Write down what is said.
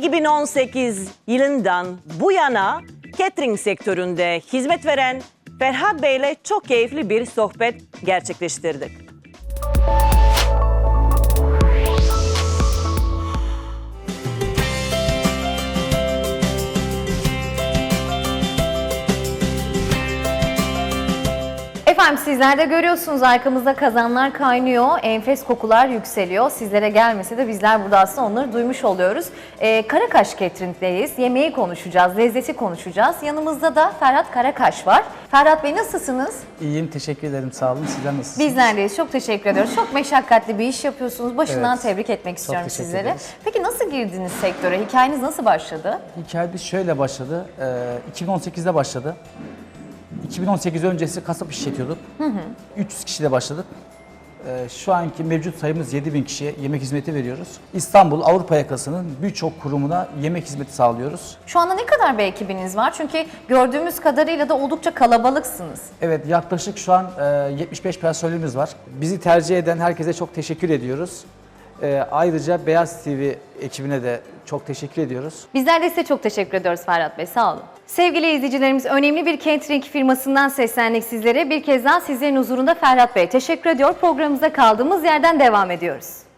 2018 yılından bu yana catering sektöründe hizmet veren Ferhat Bey ile çok keyifli bir sohbet gerçekleştirdik. Efendim sizler de görüyorsunuz arkamızda kazanlar kaynıyor, enfes kokular yükseliyor. Sizlere gelmese de bizler burada aslında onları duymuş oluyoruz. Ee, Karakaş Catering'deyiz. Yemeği konuşacağız, lezzeti konuşacağız. Yanımızda da Ferhat Karakaş var. Ferhat Bey nasılsınız? İyiyim, teşekkür ederim. Sağ olun. Sizler nasılsınız? Bizler deyiz. Çok teşekkür ediyoruz. Çok meşakkatli bir iş yapıyorsunuz. Başından Evet. tebrik etmek istiyorum teşekkür sizlere. ederiz. Peki nasıl girdiniz sektöre? Hikayeniz nasıl başladı? Hikayemiz şöyle başladı. Ee, 2018'de başladı. 2018 öncesi kasap işletiyorduk. 300 kişiyle başladık. Ee, şu anki mevcut sayımız 7000 kişiye yemek hizmeti veriyoruz. İstanbul, Avrupa yakasının birçok kurumuna yemek hizmeti sağlıyoruz. Şu anda ne kadar bir ekibiniz var? Çünkü gördüğümüz kadarıyla da oldukça kalabalıksınız. Evet, yaklaşık şu an e, 75 personelimiz var. Bizi tercih eden herkese çok teşekkür ediyoruz. Ee, ayrıca Beyaz TV ekibine de çok teşekkür ediyoruz. Bizler de size çok teşekkür ediyoruz Ferhat Bey. Sağ olun. Sevgili izleyicilerimiz önemli bir catering firmasından seslendik sizlere. Bir kez daha sizlerin huzurunda Ferhat Bey teşekkür ediyor. Programımıza kaldığımız yerden devam ediyoruz.